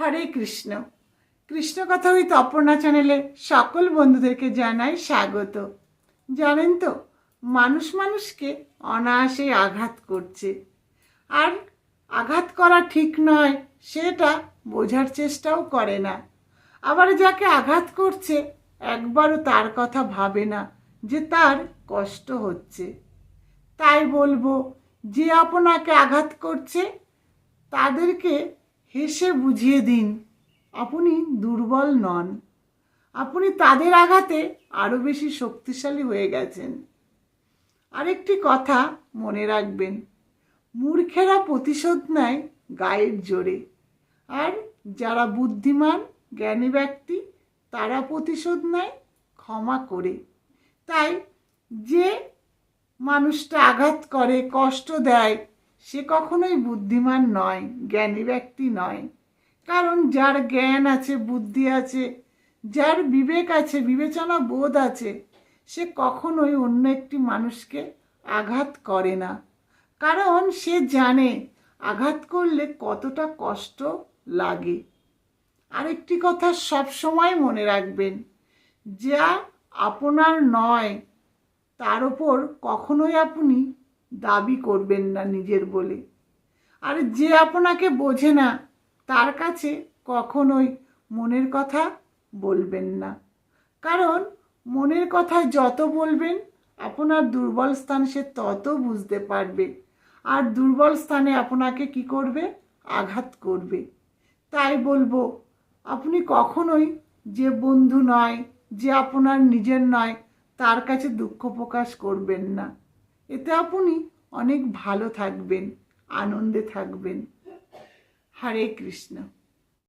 হরে কৃষ্ণ। কৃষ্ণ কথা হইতে অপর্ণা চ্যানেলে সকল বন্ধুদেরকে জানাই স্বাগত। জানেন তো, মানুষ মানুষকে অনায়াসে আঘাত করছে। আর আঘাত করা ঠিক নয়, সেটা বোঝার চেষ্টাও করে না। আবার যাকে আঘাত করছে, একবারও তার কথা ভাবে না যে তার কষ্ট হচ্ছে। তাই বলব, যে আপনাকে আঘাত করছে, তাদেরকে হেসে বুঝিয়ে দিন, আপনি দুর্বল নন। আপনি তাদের আঘাতে আরও বেশি শক্তিশালী হয়ে গেছেন। আরেকটি কথা মনে রাখবেন, মূর্খেরা প্রতিশোধ নেয় গায়ের জোরে, আর যারা বুদ্ধিমান, জ্ঞানী ব্যক্তি, তারা প্রতিশোধ নেয় ক্ষমা করে। তাই যে মানুষটা আঘাত করে, কষ্ট দেয় সে কখনোই বুদ্ধিমান নয়, জ্ঞানী ব্যক্তি নয়। কারণ যার জ্ঞান আছে, বুদ্ধি আছে, যার বিবেক আছে, বিবেচনা বোধ আছে, সে কখনোই অন্য একটি মানুষকে আঘাত করে না। কারণ সে জানে আঘাত করলে কতটা কষ্ট লাগে। আরেকটি কথা সব সময় মনে রাখবেন, যা আপনার নয়, তার ওপর কখনোই আপনি দাবি করবেন না নিজের বলে। আর যে আপনাকে বোঝে না, তার কাছে কখনোই মনের কথা বলবেন না। কারণ মনের কথা যত বলবেন, আপনার দুর্বল স্থান সে তত বুঝতে পারবে। আর দুর্বল স্থানে আপনাকে কি করবে? আঘাত করবে। তাই বলব, আপনি কখনোই যে বন্ধু নয়, যে আপনার নিজের নয়, তার কাছে দুঃখ প্রকাশ করবেন না। এতে আপনি অনেক ভালো থাকবেন আনন্দে থাকবেন। হরে কৃষ্ণ।